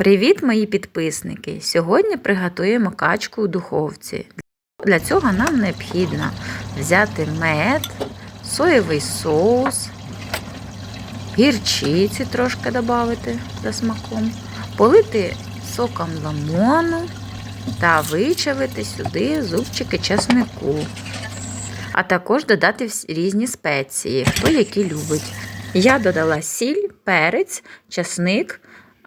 Привіт, мої підписники! Сьогодні приготуємо качку у духовці. Для цього нам необхідно взяти мед, соєвий соус, гірчиці трошки додати за смаком, полити соком лимону та вичавити сюди зубчики чеснику. А також додати різні спеції, хто які любить. Я додала сіль, перець, часник,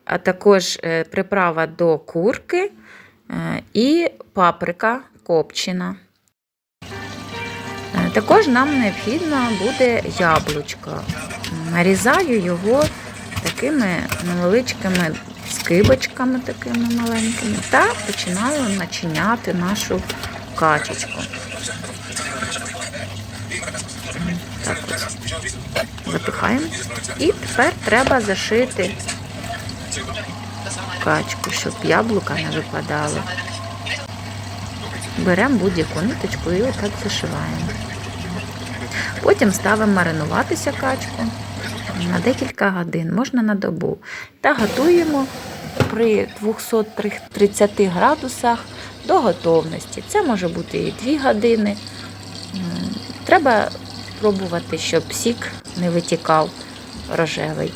а також е, приправа до курки е, і паприка копчена. Е, Також нам необхідно буде яблучко. Нарізаю його такими невеличкими скибочками, такими маленькими, та починаю начиняти нашу качечку. Так ось запихаємо. І тепер треба зашити качку, щоб яблука не випадали. Беремо будь-яку ниточку і отак зашиваємо. Потім ставимо маринуватися качку на декілька годин, можна на добу. Та готуємо при 230 градусах до готовності. Це може бути і 2 години. Треба пробувати, щоб сік не витікав рожевий,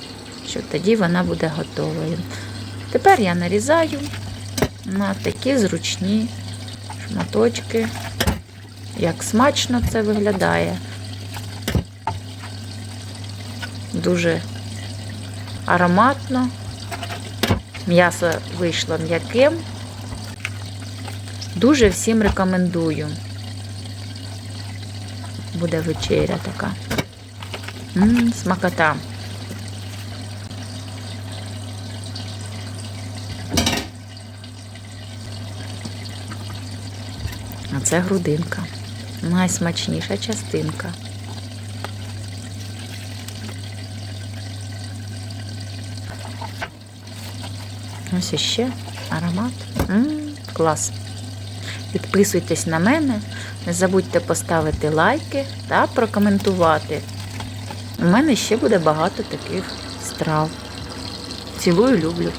що тоді вона буде готовою. Тепер я нарізаю на такі зручні шматочки. Як смачно це виглядає. Дуже ароматно. М'ясо вийшло м'яким. Дуже всім рекомендую. Буде вечеря така. М, смакота. А це грудинка. Найсмачніша частинка. Ось іще аромат. М, клас. Підписуйтесь на мене, не забудьте поставити лайки та прокоментувати. У мене ще буде багато таких страв. Цілую, люблю.